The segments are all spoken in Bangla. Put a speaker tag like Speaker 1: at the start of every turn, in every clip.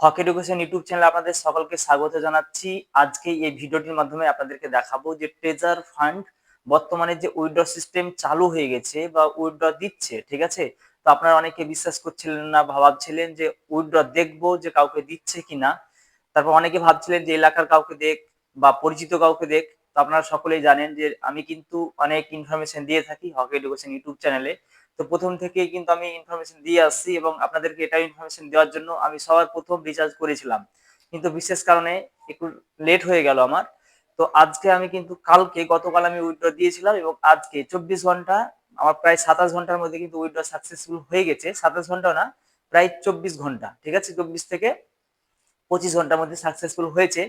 Speaker 1: হক এডুকেশন ইউটিউব চ্যানেলে আপনাদের সকলকে স্বাগত জানাচ্ছি। আজকে এই ভিডিওটির মাধ্যমে আপনাদেরকে দেখাবো যে ট্রেজার ফান্ড বর্তমানে যে উইথড্র সিস্টেম চালু হয়ে গেছে বা উইথড্র দিচ্ছে, ঠিক আছে? তো আপনারা অনেকে বিশ্বাস করছিলেন না, ভাবছিলেন যে উইথড্র দেখব যে কাউকে দিচ্ছে কিনা। তারপর অনেকে ভাবছিলেন যে এলাকার কাউকে দেখ বা পরিচিত কাউকে দেখ। তো আপনারা সকলেই জানেন যে আমি কিন্তু অনেক ইনফরমেশন দিয়ে থাকি হক এডুকেশন ইউটিউব চ্যানেলে। তো প্রথম থেকেই কিন্তু আমি ইনফরমেশন দিয়ে আসছি এবং আপনাদেরকে এটা ইনফরমেশন দেওয়ার জন্য আমি সবার প্রথম রিচার্জ করেছিলাম। কিন্তু বিশেষ কারণে একটু লেট হয়ে গেল আমার। তো আজকে আমি কিন্তু কালকে গতকাল আমি উইথড্র দিয়েছিলাম এবং আজকে চব্বিশ ঘণ্টা, আমার প্রায় সাতাশ ঘণ্টার মধ্যে কিন্তু উইথড্র সাকসেসফুল হয়ে গেছে। সাতাশ ঘণ্টা না, প্রায় চব্বিশ ঘণ্টা, ঠিক আছে? চব্বিশ থেকে পঁচিশ ঘণ্টার মধ্যে সাকসেসফুল হয়েছে।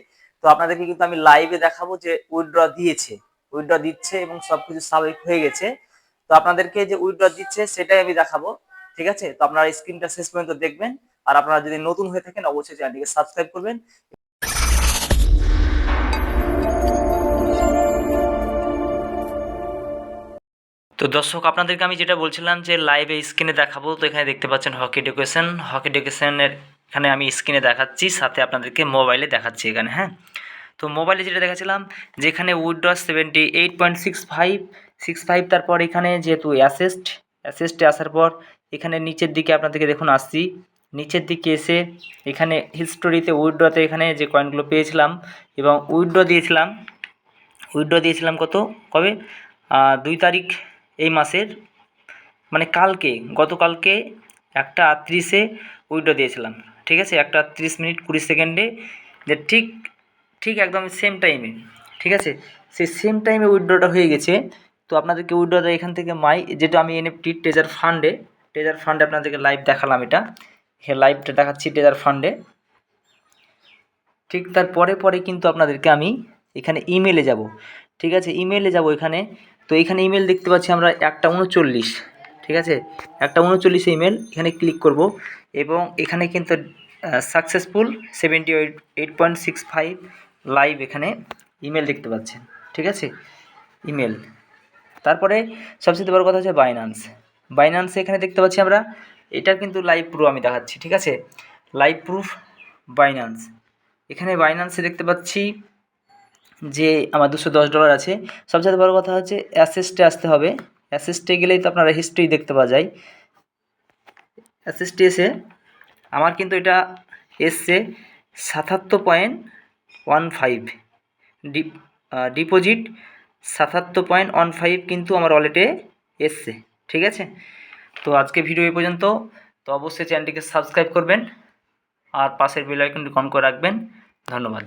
Speaker 1: তো আপনাদেরকে কিন্তু আমি লাইভে দেখাবো যে উইথড্র দিয়েছে উইথড্র দিচ্ছে এবং সবকিছু স্বাভাবিক হয়ে গেছে। তো আপনাদেরকে যে উইথড্র দিচ্ছে সেটাই আমি দেখাবো, ঠিক আছে? তো আপনারা স্ক্রিনটা শেষ পর্যন্ত দেখবেন, আর আপনারা যদি নতুন হয়ে থাকেন, অবশ্যই চ্যানেলটিকে সাবস্ক্রাইব করবেন। তো দর্শক, আপনাদেরকে আমি যেটা বলছিলাম যে লাইভে স্ক্রিনে দেখাবো, তো এখানে দেখতে পাচ্ছেন হকি এডুকেশন হকি এডুকেশনের এখানে আমি স্ক্রিনে দেখাচ্ছি, সাথে আপনাদেরকে মোবাইলে দেখাচ্ছি এখানে হ্যাঁ? তো মোবাইলে যেটা দেখাচ্ছিলাম, যেখানে withdraw seventy eight point six five six five তারপর এখানে যেহেতু অ্যাসেস্ট অ্যাসেস্টে আসার পর এখানে নিচের দিকে আপনাদেরকে দেখুন আসছি। নিচের দিকে এসে এখানে হিস্টোরিতে উইথড্রতে এখানে যে কয়েনগুলো পেয়েছিলাম এবং উইথড্র দিয়েছিলাম উইথড্র দিয়েছিলাম কত? কবে? দুই তারিখ এই মাসের মানে কালকে, গতকালকে একটা আটত্রিশে উইথড্র দিয়েছিলাম। ঠিক আছে? একটা আটত্রিশ মিনিট কুড়ি সেকেন্ডে, যে ঠিক ঠিক একদম সেম টাইমে ঠিক আছে? সেই সেম টাইমে উইথড্রটা হয়ে গেছে। তো আপনাদেরকে উইথড্রটা এখান থেকে মাই যেটা আমি এনএফটি ট্রেজার ফান্ডে ট্রেজার ফান্ডে আপনাদেরকে লাইভ দেখালাম এটা। হ্যাঁ লাইভটা দেখাচ্ছি ট্রেজার ফান্ডে ঠিক তার পরে পরে কিন্তু আপনাদেরকে আমি এখানে ইমেলে যাব। ঠিক আছে ইমেলে যাব এখানে। তো এখানে ইমেল দেখতে পাচ্ছি আমরা একটা উনচল্লিশ। ঠিক আছে, একটা উনচল্লিশ ইমেল এখানে ক্লিক করব। এবং এখানে কিন্তু successful seventy eight point six five live এখানে ইমেল দেখতে পাচ্ছেন। ঠিক আছে ইমেল তারপরে সবচেয়ে বড় কথা হচ্ছে বাইনান্স বাইনান্স এখানে দেখতে পাচ্ছি আমরা, এটা কিন্তু লাইভ প্রুফ আমি দেখাচ্ছি, ঠিক আছে? লাইভ প্রুফ বাইনান্স এখানে বাইনান্সে দেখতে পাচ্ছি যে আমার দুশো দশ ডলার আছে। সবচেয়ে বড় কথা হচ্ছে অ্যাসেস্টে আসতে হবে। অ্যাসেস্টে গেলেই তো আপনারা হিস্ট্রি দেখতে পাওয়া যায়। অ্যাসেস্টে এসে, আমার কিন্তু এটা এসছে সাতাত্তর point one five dep deposit সাতাত্তর পয়েন্ট ওয়ান ফাইভ কিন্তু আমার ওয়ালেটে এসছে, ঠিক আছে? তো আজকে ভিডিও এ পর্যন্ত। তো অবশ্যই চ্যানেলটিকে সাবস্ক্রাইব করবেন আর পাশের বেল আইকনটি করে রাখবেন। ধন্যবাদ।